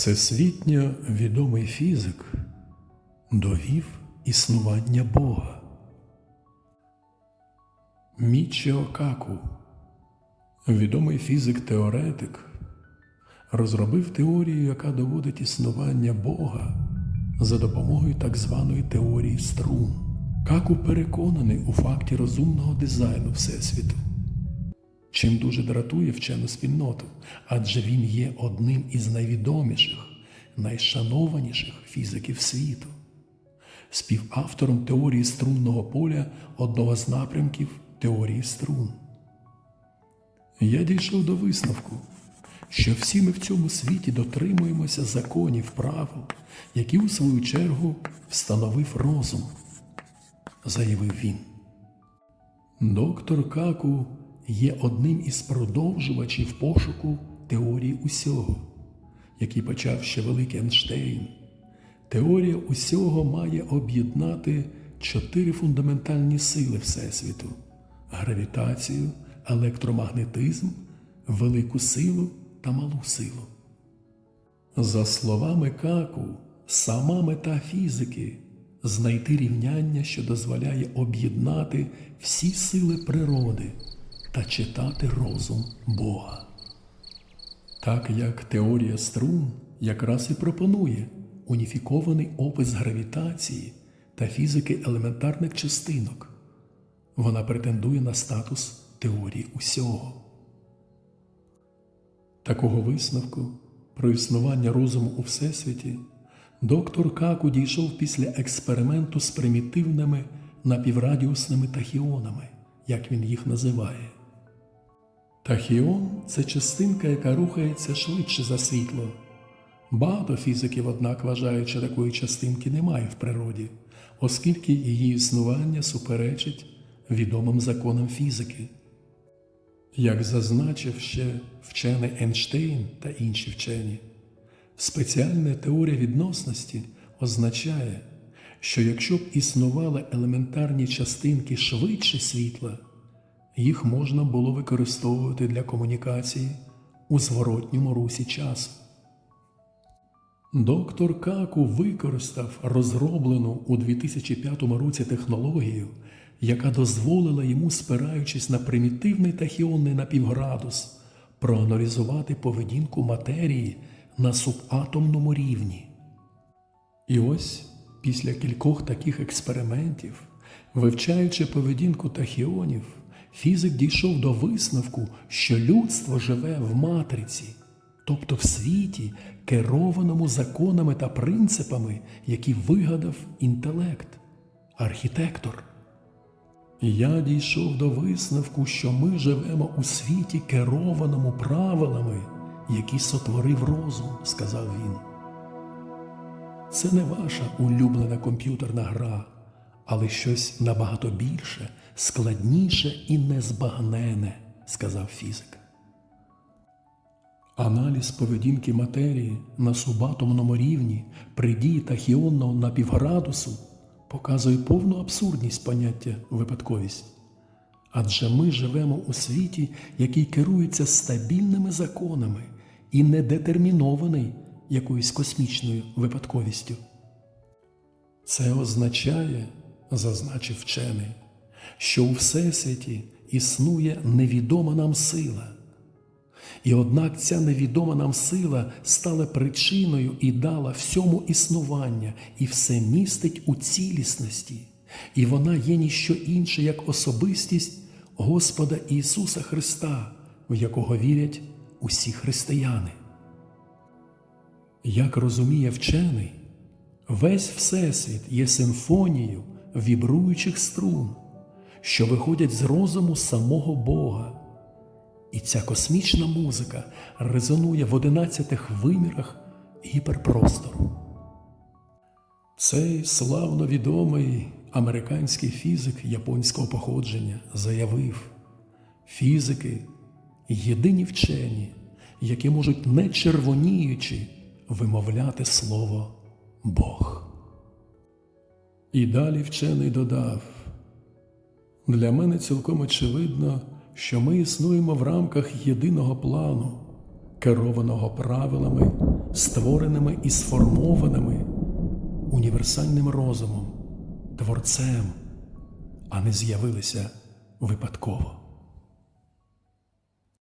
Всесвітньо відомий фізик довів існування Бога. Мічіо Каку, відомий фізик-теоретик, розробив теорію, яка доводить існування Бога за допомогою так званої теорії струн. Каку переконаний у факті розумного дизайну Всесвіту чим дуже дратує вчену спільноту, адже він є одним із найвідоміших, найшанованіших фізиків світу, співавтором теорії струнного поля одного з напрямків теорії струн. Я дійшов до висновку, що всі ми в цьому світі дотримуємося законів правил, які у свою чергу встановив розум, заявив він. Доктор Каку є одним із продовжувачів пошуку теорії усього, який почав ще великий Ейнштейн. Теорія усього має об'єднати чотири фундаментальні сили Всесвіту: гравітацію, електромагнетизм, велику силу та малу силу. За словами Каку, сама мета фізики знайти рівняння, що дозволяє об'єднати всі сили природи та читати розум Бога. Так як теорія струн якраз і пропонує уніфікований опис гравітації та фізики елементарних частинок, вона претендує на статус теорії усього. Такого висновку про існування розуму у Всесвіті доктор Каку дійшов після експерименту з примітивними напіврадіусними тахіонами, як він їх називає. Тахіон це частинка, яка рухається швидше за світло. Багато фізиків, однак, вважають, що такої частинки немає в природі, оскільки її існування суперечить відомим законам фізики. Як зазначив ще вчений Ейнштейн та інші вчені, спеціальна теорія відносності означає, що якщо б існували елементарні частинки швидше світла, їх можна було використовувати для комунікації у зворотньому русі часу. Доктор Каку використав розроблену у 2005 році технологію, яка дозволила йому, спираючись на примітивний тахіонний напівградус, проаналізувати поведінку матерії на субатомному рівні. І ось після кількох таких експериментів, вивчаючи поведінку тахіонів, фізик дійшов до висновку, що людство живе в матриці, тобто в світі, керованому законами та принципами, які вигадав інтелект, архітектор. Я дійшов до висновку, що ми живемо у світі, керованому правилами, які сотворив розум, сказав він. Це не ваша улюблена комп'ютерна гра, але щось набагато більше, складніше і незбагнене, сказав фізик. Аналіз поведінки матерії на субатомному рівні при дії тахіонного напівградусу показує повну абсурдність поняття випадковість. Адже ми живемо у світі, який керується стабільними законами і не детермінований якоюсь космічною випадковістю. Це означає, зазначив вчений, що у Всесвіті існує невідома нам сила. І однак ця невідома нам сила стала причиною і дала всьому існування, і все містить у цілісності, і вона є ніщо інше, як особистість Господа Ісуса Христа, в якого вірять усі християни. Як розуміє вчений, весь Всесвіт є симфонією вібруючих струн, що виходять з розуму самого Бога. І ця космічна музика резонує в одинадцятих вимірах гіперпростору. Цей славно відомий американський фізик японського походження заявив: фізики єдині вчені, які можуть не червоніючи вимовляти слово Бог. І далі вчений додав: для мене цілком очевидно, що ми існуємо в рамках єдиного плану, керованого правилами, створеними і сформованими універсальним розумом, творцем, а не з'явилися випадково.